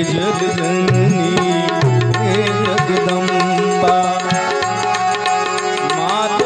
હે જગજનની હે જગદંબા માત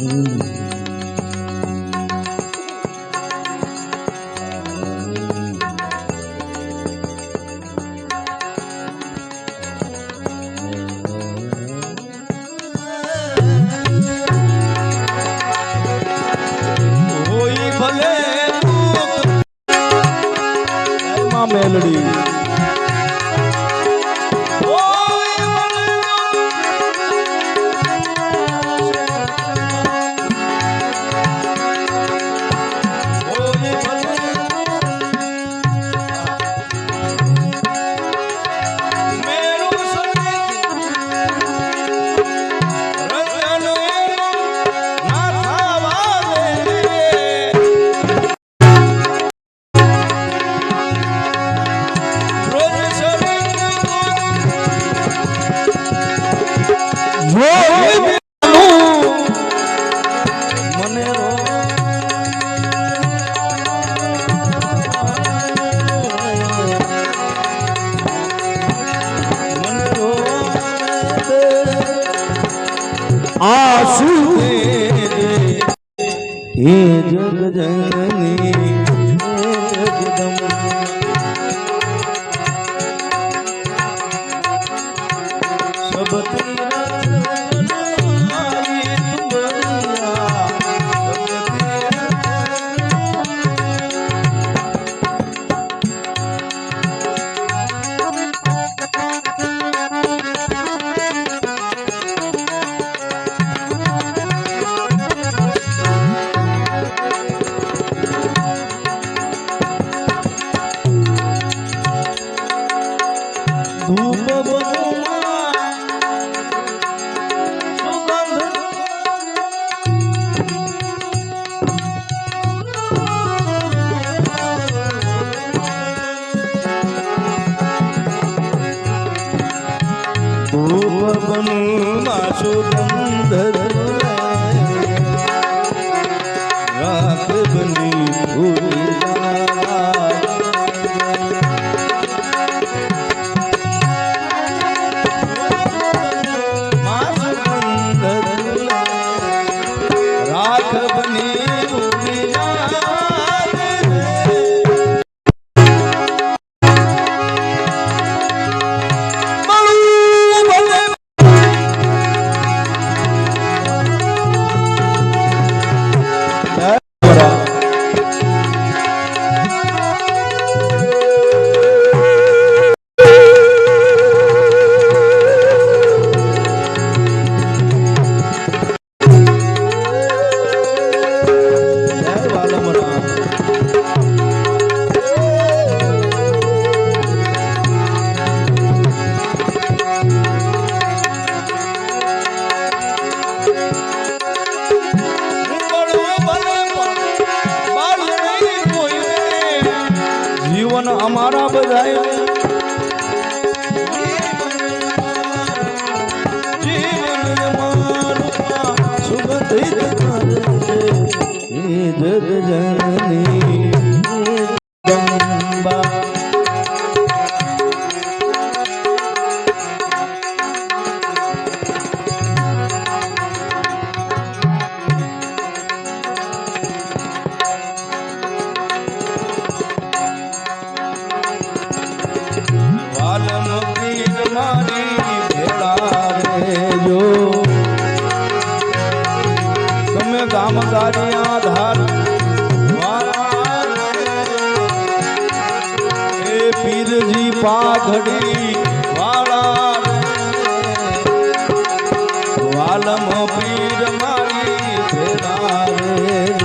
Hum. દે હે જગજનની જગદંબા চুল અમારા બધાય ગામકારી આધાર એ પીરજી પાઘડી વાળા વાલમ પીર મારી ભેરા